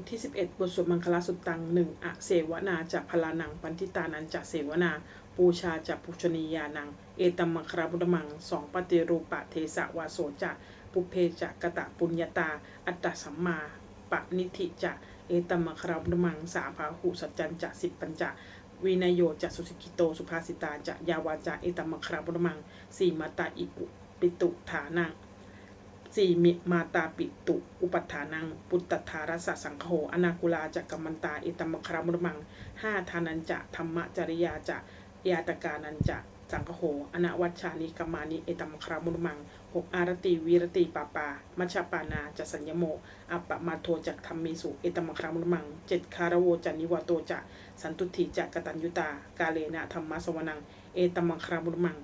ทที่ 11 บทสวดมังคลาสุตตังหนึ่งอะเสวนาจะพลานังปันทิตานันจะเสวนา ปูชาจะปุชนียานัง เอตัมมังคราบุตมังสองปฏิรูปะเทสะวาโสจะปุเพจะกะตะปุญญาตา อัตตสัมมาปะนิธิจะ เอตัมมังคราบุตมังสาภาหุสัจจันจะสิบปัญจะวินยโยจะสุสิกิโตสุภาสิตาจะยาวาจะเอตัมมังคราบุตมังสีมาตาอิปุปิตุฐานัง สี่มิมาตาปิตุ อุปัฏฐานัง ปุตตธารสสังโฆอนาคุลาจักกัมมันตา เอตัมมครามรมังห้าทานันจะธรรมจริยาจะยาตกานันจะสังโฆอนาวัชานิกามานิ เอตัมมครามรมังหกอารติวีรติปาปา มัชปานาจะสัญญโม อัปปมาโทจักธรรมิสุ เอตัมมครามรมังเจ็ดคารโวจันิวโตจะสันตุถิจะกตัญยุตา กาเลนะธรรมสวนัง เอตัมมครามรมัง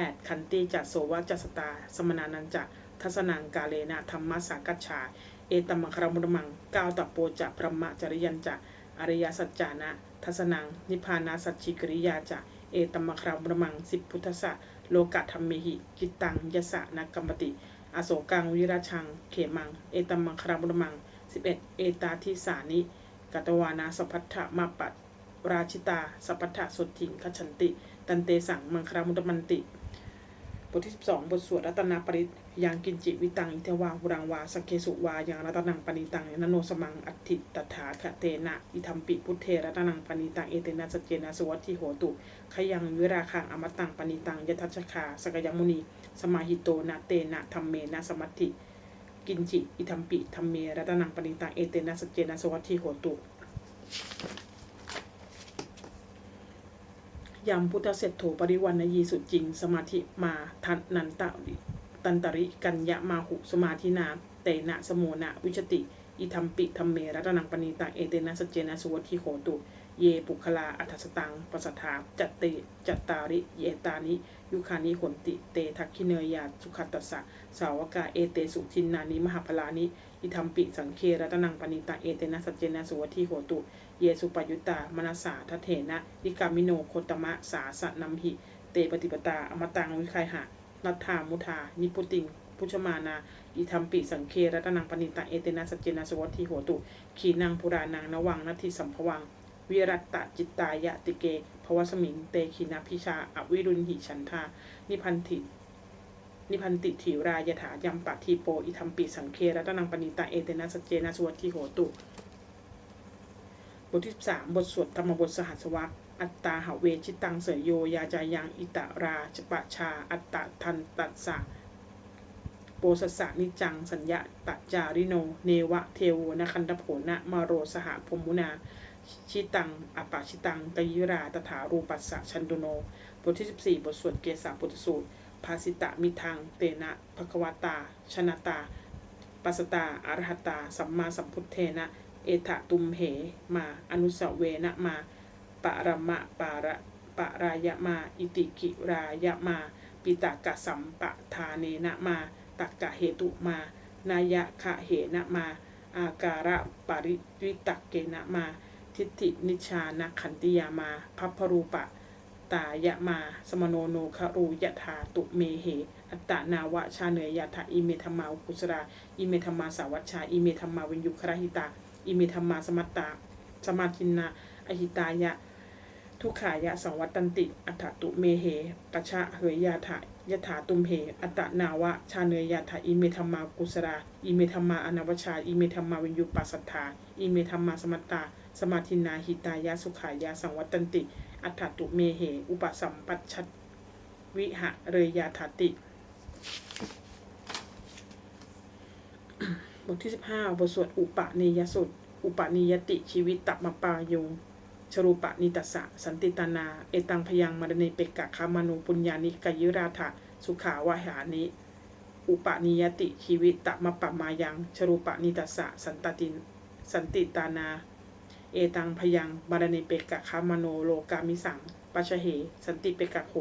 8. ขันติจะโสวะจัสตา สมนานันจะทัศนังกาเลนะธรรมสากัจฉา เอตัมมังคารมุตมังก้าวตัปโปจะพระมะจริยันจะอริยสัจจานะ ทัศนัง นิพพานาสัจฉิกริยาจะเอตัมมังคารมุตมังสิบพุทธะโลกะธรรมเมหิจิตตังยสะนักกรรมติ อโศกังวิราชัง เขมัง เอตัมมังคารมุตมัง 11 เอตาทิสานิกัตวานาสัพพัทธมาปัตราชิตา สัพพัทธะสุทธิงคชันติ ตันเตสังมังคารมุตมันติ บทที่ 12 บทสวดรัตนาปริตยังกินจิวิตัง อิเทวาหุรังวาสเคสุวายังรัตนังปณิตังนโนสมังอัติตถาคเตนะ อิธรรมปิพุทเทรัตนังปณิตัง เอเตนะสเจนะสวัตถิโหตุขยังวิราคังอมตังปณิตังยทัชคาสกยมุนี สมาหิโตนะเตนะธรรมเมนะสมัติกินจิ อิธรรมปิธรรมเมรัตนังปณิตัง เอเตนะสเจนะสวัตถิโหตุ ยำพุทธเศรษโถปริวันนยีสุจริง สมาธิมาทันนันตะตันตริกัญญามาหุสมาธินาเตนะสโมนะวิชติ อิธรรมปิธรรมเมรัตนังปณิตังเอเตนะสเจนะสุวัติโหตุ เยปุคลาอัฏฐสตังปสถาจัตเตจัตตาริ เยตานิ ยุคานิขนติ เตทักขิเนยยาสุขัตตสะสาวกาเอเตสุทินนานิมหาพลานิ อิธรรมปิสังเครัตนังปณิตังเอเตนะสจเจนะสุวัติโหตุ เยสุปยุตตามนาสาทเถนะนิกามิโนโคตมะสาสนัมหิ เตปฏิปตาอมตังวิคายหะนัทธามุทา นิพุติงพุชมานาอิธรรมปิสังเครัตนังปณิตังเอเตนะสัจเจนะสวัติโหตุขีนังพุรานังนวังนัตถิสัมภวังวิรัตตจิตตายะติเกภวสมิง เตขีนาพิชา อวิรุณหิฉันทานิพันธิ นิพันติถิรายถายัมปะทีโป อิธรรมปิสังเครัตนังปณิตังเอเตนะสเจนะสวัติโหตุ บทที่3บทสวดธรรมบทสหัสวะอัตตาหาเวชิตังเสยโย ยาจายัง อิตาราจปะชา อัตตะทันตัสสะโปสสะนิจัง สัญญาตจาริโน เนวะเทโวนะคันตโผนะมาโรสหพมุนา ชิตังอปาชิตังกยิราตถารูปัสสะชันตุโน บทที่ 14 บทสวดเกสาปุตสูตร ภาสิตะมิทัง เตนะภควตา ชนะตาปัสตาอรหัตา สัมมาสัมพุทเทนะ เอถะตุมเหมา อนุสเวนะมาปะระมะปาระปะรายะมา อิติกิรายะมา ปิตากะสัมปะทาเนนะมา ตักกะเหตุมา นายะคะเหนะมา อาการะปริวิตักเกนะมา ทิฏฐินิชานะขันติยามา พัพพรูปะ ตายะมาสมโนโนครูยะถาตุเมเห อัตตนาวะชาเนยยะถาอิเมธรรมาอุกุสราอิเมธรรมาสาวัชชาอิเมธรรมาวินยุครหิตาอิเมธรรมาสมัตตาสมาทินาอหิตายะ ทุกขายะสังวัตตันติ อัฏฐตุเมเหปชะเหยยาถายะถาตุมเห อัตนาวะ ชาเนยยาถาอิเมธรรมากุสรา อิเมธรรมาอนาวชา อิเมธรรมาวินยุปัสสัทธา อิเมธรรมาสมัตตา สมาทินนาหิตายะสุขายะสังวัตตันติ อัฏฐตุเมเห อุปสัมปัชชวิหะเรยาถาติ บทที่ 15 บทสวดอุปนิยสุตอุปนิยติชีวิตตับมาปายุงชรูปนิตัสสะสันติตานา เอตังพยังมรเนเปกกะคามานุปุญญานิกายุราถะสุขาวะหานิอุปนิยติชีวิตตมปะมายัง ชรูปนิตัสสะสันตตินสันติตานา เอตังพยังมรเนเปกะคามโนโลกามิสังปัชเห สันติเปกะโข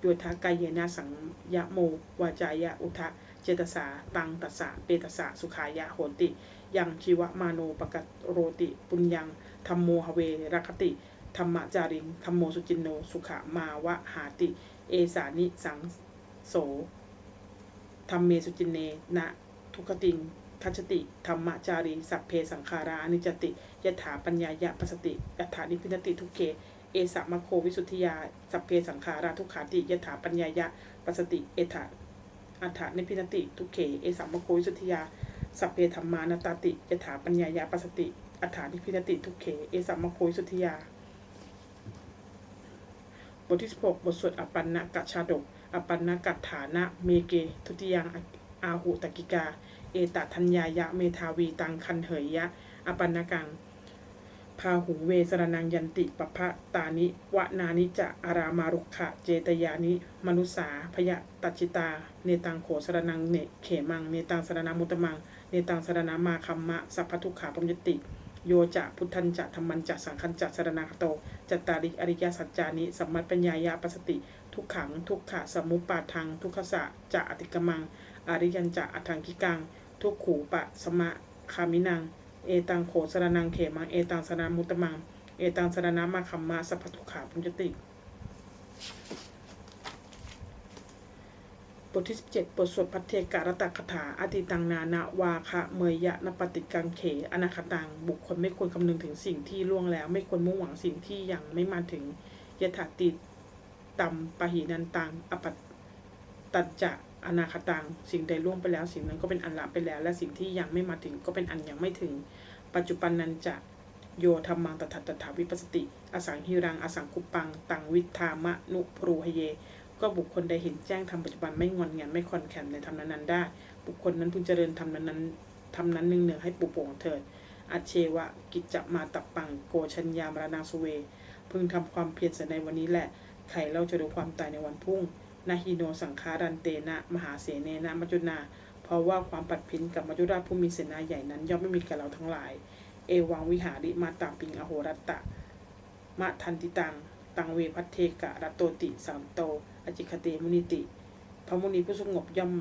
โยทากายเยนะสังยะโมวาจายะอุทะเจตสาตังตัสสะเปตสสะสุขายะโหติ ยังชีวมาโนปกตโรติปุญญังธรรมโมหเวรัคติธรรมจาริงธรรมโมสุจินโนสุขมาวะหาติ เอสานิสังโสธรรมเมสุจินเนนะทุกติง ทัชติธรรมจารีสัพเพสังขารานิจติยถาปัญญายะปสติยถานิพินติทุกเกเอสะมะโควิสุทธิยาสัพเพสังขาราทุกขาติยถาปัญญายะปสติเอถาอัฏฐานิพินติทุกเขเอสะมะโควิสุทธิยาสัพเพธรรมานาตาติยถาปัญญายะปสติอัฏฐานิพินติทุกเขเอสะมะโควิสุทธิยาบทที่16บหกบทสวดอปันนกะชาดกอปันนกัตฐานะเมเกทุติยังอาหุตกิกา เอตทัญญายะเมทาวีตังคันเหยยะ อปันนกังพาหุเวสรนังยันติปพะตานิวะนานิจะอารามารุขะเจตยานิ มนุสาพยะตัจิตา เนตังโขสรนังเนเขมัง เนตังสรนามุตมัง เนตังสรนามาคัมมะ สัพพทุขาปมยติ โยจะพุทธันจะธรรมันจะสังคันจะสรนาคโตจัตตาริอริยสัจจานิสัมมัตปัญญายาปสติ ทุกขัง ทุกขะสมุปปาทัง ทุกขสะจะอติกมัง อริยันจะอัทังคิกัง ทุกขูปะสมะคามินัง เอตังโขสรนังเขมัง เอตังสรนามุตมัง เอตังสรนามาคัมมาสัพพทุขาปุญจติ บทที่ 17 บทสวดพัทเทการตะคถาอติตังนานาวาคะเมยยะนปฏิกังเข อนาคตัง บุคคลไม่ควรคำนึงถึงสิ่งที่ล่วงแล้ว ไม่ควรมุ่งหวังสิ่งที่ยังไม่มาถึงยถาติตัมปะหินันตังอปัตตัจจะ อนาคตัง สิ่งใดล่วงไปแล้ว สิ่งนั้นก็เป็นอันละไปแล้ว และสิ่งที่ยังไม่มาถึงก็เป็นอันยังไม่ถึง ปัจจุบันนั้นจะโยธรรมังตถาตถาวิปัสสติ อสังหิรัง อสังคุปัง ตังวิธามะนุปรูหเย ก็บุคคลใดเห็นแจ้งทำปัจจุบันไม่งอนเงันไม่คอนแข็นในธรรมนั้นๆได้ บุคคลนั้นพึงเจริญทำนั้นๆทำนั้นหนึ่งเหนือให้ปุโป่งเถิดอาเชวะกิจจะมาตับปังโกชัญญามรณาสเว พึงทำความเพียรเสียในวันนี้แหละไขเราจะรู้ความตายในวันพรุ่ง นาฮิโนสังคารันเตนะมหาเสเนนะมัจจุนา เพราะว่าความปัดพินกับมัจจุราชผู้มีเสนาใหญ่นั้น ย่อมไม่มีแก่เราทั้งหลาย เอวังวิหาริมาตาปิงอโหรัตตะ มะทันติตัง ตังเวพัทเทกะรัตโตติสามโต อจิคเตมุนิติ พระมุนีผู้สงบย่อม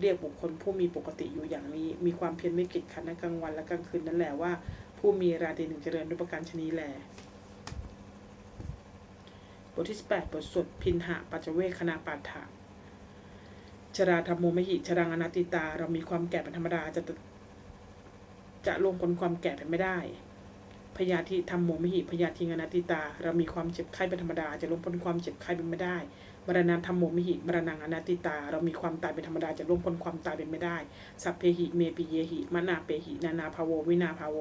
เรียกบุคคลผู้มีปกติอยู่อย่างนี้ มีความเพียรไม่กิจขันในกลางวันและกลางคืนนั่นแหละว่า ผู้มีราตรีหนึ่งเจริญด้วยประการชนีแหลบ ทที่ 18 บทสวดพินหะปัจเวคคณาปาฐะชราธรรมโมมหิชรังอนัตติตา เรามีความแก่เป็นธรรมดาจะจะลงพ้นความแก่ไปไม่ได้ พยาธิธรรมโมมหิพยาธิงอนัตติตา เรามีความเจ็บไข้เป็นธรรมดา จะลงพ้นความเจ็บไข้เป็นไม่ได้ มรณะธรรมโมมหิมรณังอนัตติตา เรามีความตายเป็นธรรมดาจะลงพ้นความตายเป็นไม่ได้ สัพเพหิเมปิเยหิมนาเปหินานาภาโววินาภาโว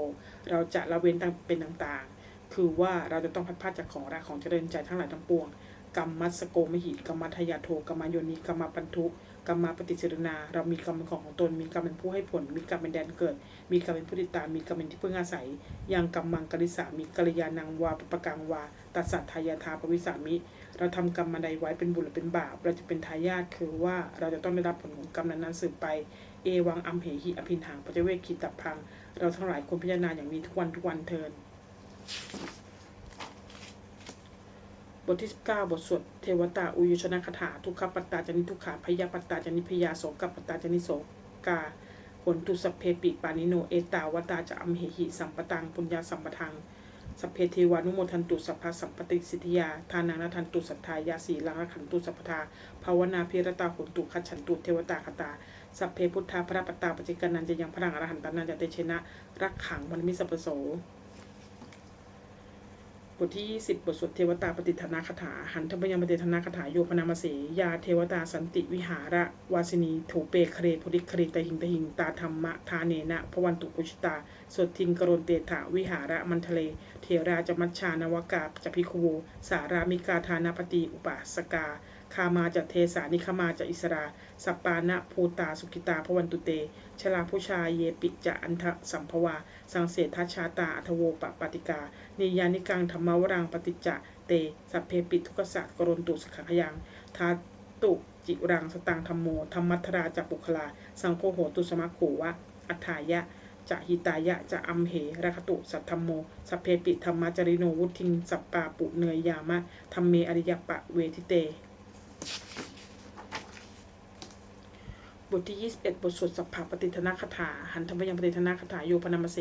เราจะละเว้นตั้งเป็นต่างๆ คือว่าเราจะต้องพัดพาดจากของรักของเจริญใจทั้งหลายทั้งปวงกรรมมัสโกมหิกรรมทายาโทกรรมโยนิกรรมปันทุกรรมปฏิเสรนา เรามีกรรมเป็นของของตน มีกรรมเป็นผู้ให้ผล มีกรรมเป็นแดนเกิด มีกรรมเป็นผู้ติดตาม มีกรรมเป็นที่พึ่งอาศัยอย่างกรรมมังกริสามีกัลยาณังวาปปะกังวาตัสสัทธายาทาปวิสามิ เราทำกรรมมาใดไว้เป็นบุญหรือเป็นบาป เราจะเป็นทายาทคือว่าเราจะต้องได้รับผลของกรรมนั้นๆสืบไป เอวังอัมเหหิอภินหังปัจเจเวคีตับพัง เราทั้งหลายควรพิจารณาอย่างนี้ทุกวันทุกวันเทิน บทที่ 19 บทสวดเทวตาอุยชนะคาถา ทุกขปัตตาจนิทุกขาพยาปัตตาจนิพยาโสกปัตตาจนิโสกาผลตุสพเพปิปานิโนเอตาวตาจะอัมเหหิสัมปตังปุญญาสัมปทังสัพเพเทวานุโมทันตุสัพพะสัมปติสิทธิยา ทานังนทันตุสัทธายาสีลังขันตุสัพพทาภาวนาพิรตาผลตุขัจฉันตุเทวตาคตา สัพเพพุทธาพระปตตาปจิกันันจะยังพลังอรหันตานันจะเตชนะ รักขังวันมิสัพโส บทที่ 20 บทสวดเทวตาปฏิทนาคาถา หันทพยังปฏิทนาคาถาโยพนามเสยาเทวตาสันติวิหาระ วาสินีโถเปเคเรพุริเครตหิงตหิงตาธรรมะทาเนนะพวันตุกุชิตาสวดทิงกรณเตถาวิหาระมันทะเลเทราจมัชชานวกาจพิคุโวสารามิกาธานาปฏิอุปาสกาคามาจะเทสานิคมาจะอิสราสปปานะภูตาสุกิตาพวันตุเต ชลาผู้ชายเยปิจะอันทะสัมภวา สังเสทชาตาอัทโวปปติกา นิยานิกังธรรมวรังปฏิจจะเต สัพเพปิทุกขสัตกรณตุสขขยังทาตุจิรังสตังธรรมโมธรรมัทราจักปุคลา สังโฆโหตุสมัคโขวะอัฏฐายะ จะหิตายะจะอัมเหระคตุสัทธมโมสัพเพปิธรรมจริโนวุทิงสัปปาปุเนยยามะธรรมเมอริยปะเวทิเต บทที่ 21 บทสวดสัพพะปฏิทนาคาถา หันธรรมยังปฏิทนาคาถาโยพนามเส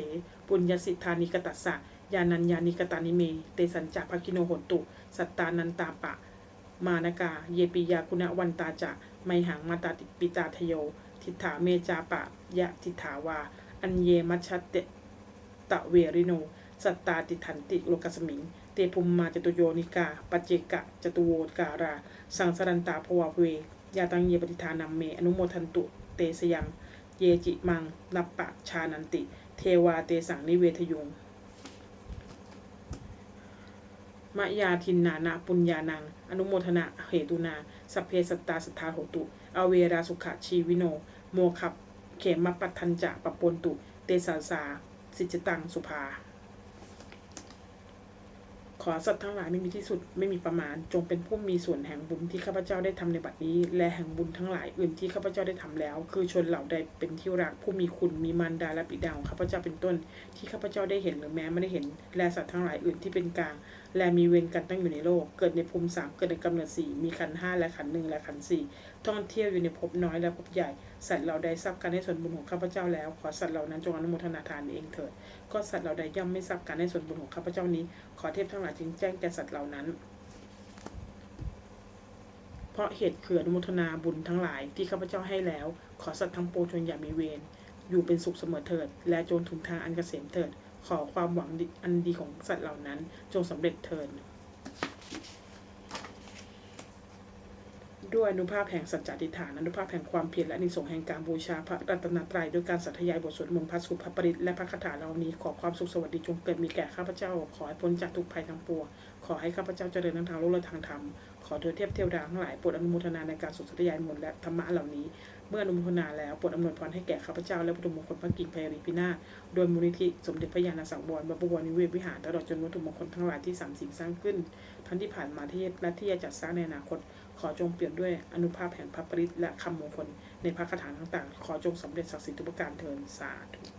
ปุญญสิทธานิกตัสสะยานัญญานิกตานิเม เตสัญจะภคิโนโหตุ สัตตานันตาปะ มานกา เยปิยาคุณวันตาจะไมหังมาตาติปิตาทโยทีทิฏฐาเมจาปะ ยะทิฏฐาวา อัญเยมัชชเตตะเวริโน สัตตาติทันติโลกสมิง เตภุมมาจตุโยนิกา ปัจเจกะจตุโวการา สังสรันตาภวาเวยาตังเยปฏิทานัมเม อนุโมทันตุ เตสยังเยจิมังนับปะชานันติ เทวาเตสังนิเวทยุงมะยาทินนานาปุญญานัง อนุโมทนาเหตุนา สัพเพสัตตาสัทธาโหตุ อเวราสุขะชีวิโน โมคับ เขมปัตทันจะปะปนตุ เตสาสา สิจตังสุภา ขอสัตว์ทั้งหลายไม่มีที่สุดไม่มีประมาณ จงเป็นผู้มีส่วนแห่งบุญที่ข้าพเจ้าได้ทำในบัดนี้ และแห่งบุญทั้งหลายอื่นที่ข้าพเจ้าได้ทำแล้ว คือชนเหล่าใดเป็นที่รักผู้มีคุณมีมารดาและบิดาของข้าพเจ้าเป็นต้น ที่ข้าพเจ้าได้เห็นหรือแม้ไม่ได้เห็น และสัตว์ทั้งหลายอื่นที่เป็นกลางและมีเวรกันตั้งอยู่ในโลก เกิดในภูมิสามเกิดในกำเนิดสี่มีขันห้าและขันหนึ่งและขันสี่ท่องเที่ยวอยู่ในภพน้อยและภพใหญ่สัตว์เหล่าใดทราบการให้ส่วนบุญของข้าพเจ้าแล้ว ขอสัตว์เหล่านั้นจงอนุโมทนาทานเองเถิด ก็สัตว์เหล่าใดย่อมไม่ทราบการให้ส่วนบุญของข้าพเจ้านี้ ขอเทพทั้งหลายจึงแจ้งแก่สัตว์เหล่านั้น เพราะเหตุคืออนุโมทนาบุญทั้งหลายที่ข้าพเจ้าให้แล้ว ขอสัตว์ทั้งปวงจงอย่ามีเวร อยู่เป็นสุขเสมอเถิด และจงถึงทางอันเกษมเถิด ขอความหวังอันดีของสัตว์เหล่านั้น จงสำเร็จเถิด ด้วยอนุภาพแห่งสัจจติฐานอนุภาพแห่งความเพียรและนิสงแห่งการบูชาพระรัตนตรัยด้วยการสัทยายบทสวดมนต์พระสุภปริตและพระคาถาเหล่านี้ขอความสุขสวัสดีจงเกิดมีแก่ข้าพเจ้า ขอให้พ้นจากทุกภัยทั้งปวงขอให้ข้าพเจ้าเจริญทั้งทางโลกและทางธรรมขอเถิดเทพเทวดาทั้งหลายโปรดอนุโมทนาในการสวดสัทยายมนต์และธรรมะเหล่านี้ เมื่ออนุโมทนาแล้วโปรดอำนวยพรให้แก่ข้าพเจ้าและปฐมมงคลพระกิ่งพยรีพินาศโดยมูลนิธิสมเด็จพระญาณสังวรบวรนิเวศวิหารตลอดจนวัตถุมงคลทั้งหลายที่สามสิ่งสร้างขึ้น ทั้งที่ผ่านมาที่และที่จะจัดสร้างในอนาคต ขอจงเปลี่ยนด้วยอนุภาพแห่งพระปริตและคำมงคลในพระคาถาต่างๆ ขอจงสำเร็จศักดิ์สิทธิ์ทุกประการเทินสาธุ